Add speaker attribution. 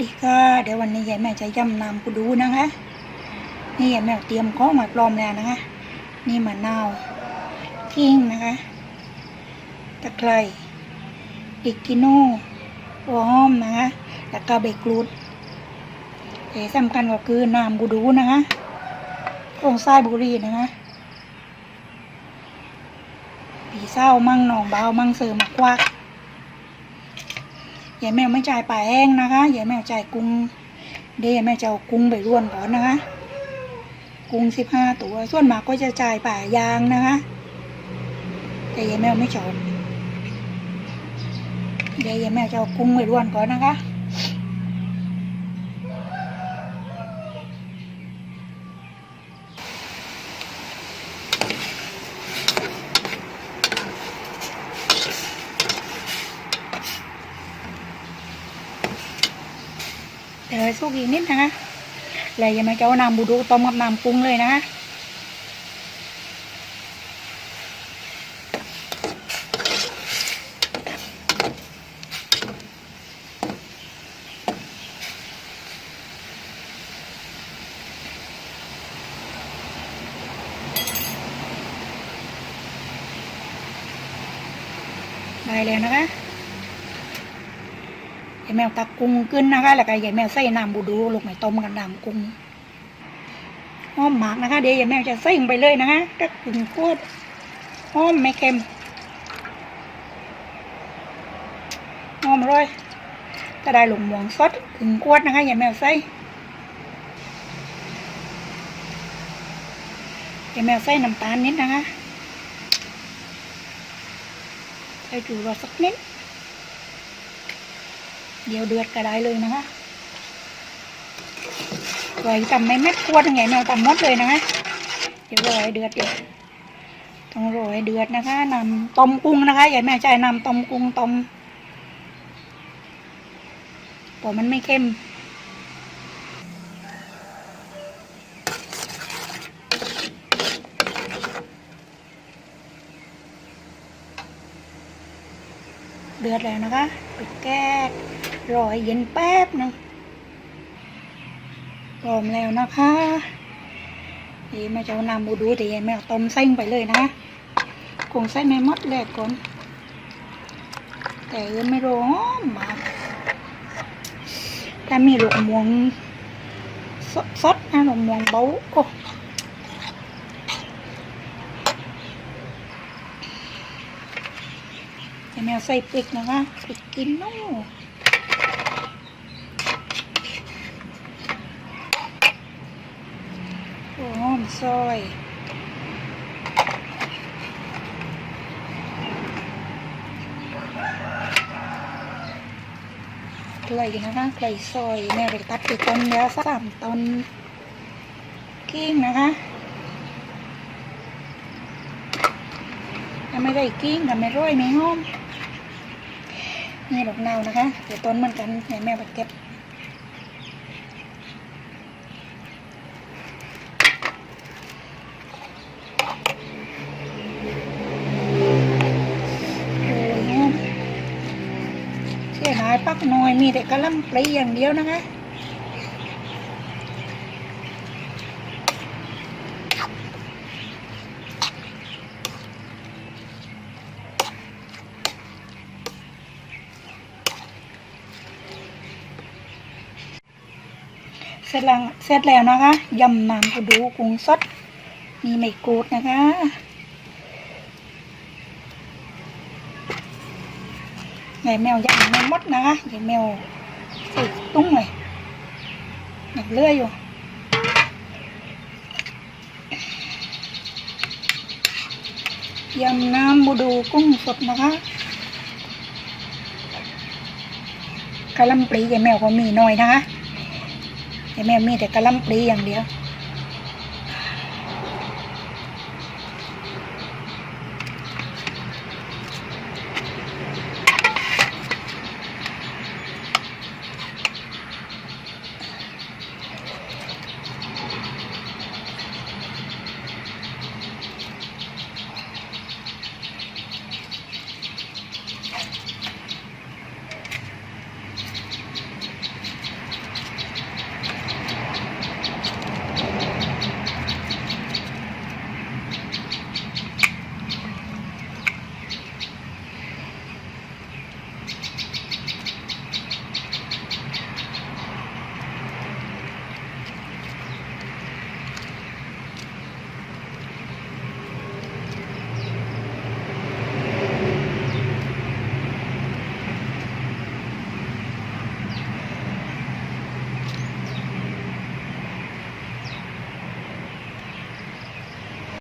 Speaker 1: ดีค่ะเดี๋ยววันนี้ยายแม่จะย่ำน้ำกูดูนะคะ นี่ยายแม่เตรียมของมาปลอมแล้วนะคะ นี่มะนาวกิ้งนะคะ ตะไคร้ดิกิโน่หัวหอมนะคะ แล้วก็ใบกรูดแต่สำคัญก็คือน้ำกูดูนะคะโครงไส้บุรีนะคะผีเศร้ามั่งหนองเบามั่งเสือมากกวัก ยายแมวไม่จ่ายปลาแห้งนะคะยายแมวจ่ายกุ้งเดี๋ยวยายแมวจะเอากุ้งไปร่วนก่อนนะคะ กุ้งสิบห้าตัว ส่วนมากก็จะจ่ายป่ายางนะคะ แต่ยายแมวไม่ชอบเดี๋ยวยายแมวจะเอากุ้งไปร่วนก่อนนะคะ เดี๋ยวสุกอีกนิดนะคะแล้วยายแมวจะเอาน้ำบูดูต้มกับน้ำกุ้งเลยนะคะได้แล้วนะคะ ยายแมวตักกุ้งขึ้นนะคะ แล้วก็ยายแมวใส่น้ำบูดูลงไปต้มกับน้ำกุ้งหอมมากนะคะ เดี๋ยวยายแมวจะใส่ลงไปเลยนะคะก็กึ่งโคตรหอมไม่เค็มหอมร่อยก็ได้หลงหมวงสดกึ่งขวดนะคะยายแมวใส่ยายแมวใส่น้ำตาลนิดนะคะใส่จูรสสักนิด เดี๋ยวเดือดก็ได้เลยนะคะไว้ทำไม่แม่ครัวทั้งไงแมวทำหมดเลยนะคะเดี๋ยวรอให้เดือดเดี๋ยวต้องรอให้เดือดนะคะนำต้มกุ้งนะคะอย่าแม่ใจนำต้มกุ้งต้มเพรมันไม่เข้ม เดือดแล้วนะคะปิดแก๊สรอให้เย็นแป๊บหนึงพร้อมแล้วนะคะนี่แม่จะนำบูดูแต่ยังไม่เอาต้มเส้นไปเลยนะคงใส่ไม่หมดแรกก่อน แต่เออไม่ร้อนมากถ้ามีลูกม่วงสดๆนะลูกม่วงเบาโอ้ จะ แมวใส่ปิกนะคะปิกกินนู่โอ้หอมซอยไก่นะคะไก่ซอยแม่ไปตัดไปต้นแล้วสามต้นกิ้งนะคะถ้าไม่ได้กิ้งทำไม่ร้อยไม่หอม นี่ดอกนาวนะคะ เดี๋ยวต้นเหมือนกันให้แม่ไปเก็บโอ้ยงามเสียหายปักหน่อยมีแต่กระลำปลีอย่างเดียวนะคะ ร็จแล้วเสร็จแล้วนะคะยำน้ำกระดูกกุ้งสดมีไม่กรูดนะคะไงแมวยำไม่หมดนะคะไงแมวใส่ตุ้งเลยหนักเลื่อยอยู่ยำน้ำบูดูกุ้งสดนะคะกะล่ำปลีไงแมวก็มีหน่อยนะคะ ให้แม่มีแต่กระลำปลีอย่างเดียว